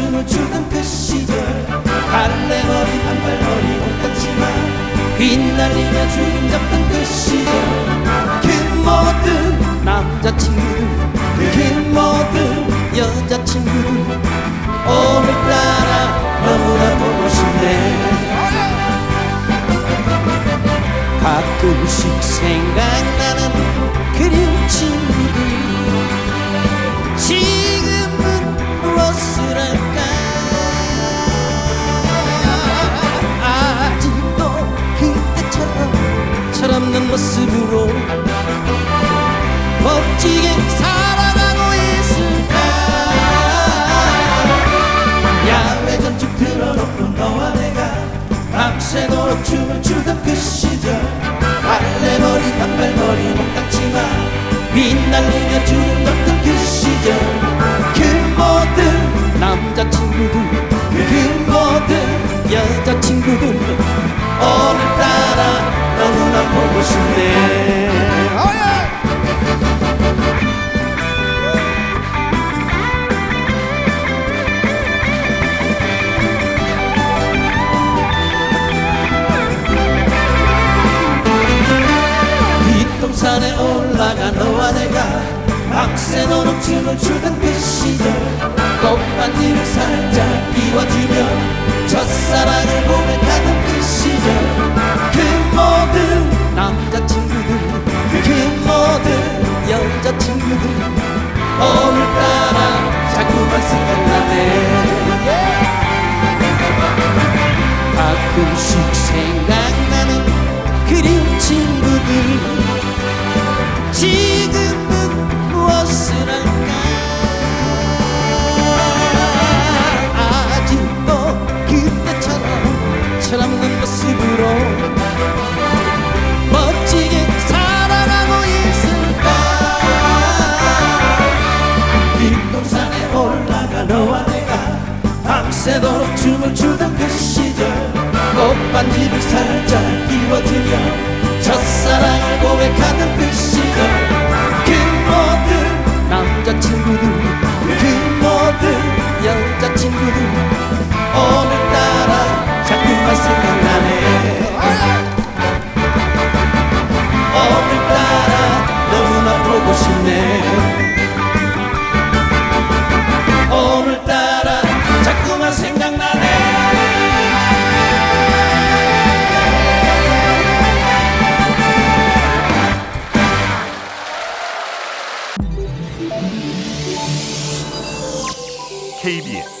춤을 추던 그 시절. 갈래머리 단발머리 못갔지만 휘날리며 주름 잡던 그 시절. 그 모든 남자친구들 그 모든 여자친구들 오늘따라 너무나 보고 싶네. 가끔씩 생각나는 그리운 친구들 모습으로 멋지게 살아가고 있을까? 야외 전축 틀어놓고 너와 내가 밤새도록 춤을 추던 그 시절. 발레머리 단발머리 못갔지만 휘날리며 주름 덮던 그 시절 올라가 너와 내가 박새노록 춤을 추던 그 시절. 꽃반지를 살짝 끼워주며 첫사랑 올라가 너와 내가 밤새도록 춤을 추던 그 시절. 꽃반지를 살짝 끼워주며 첫사랑을 고백하던 그 시절 KBS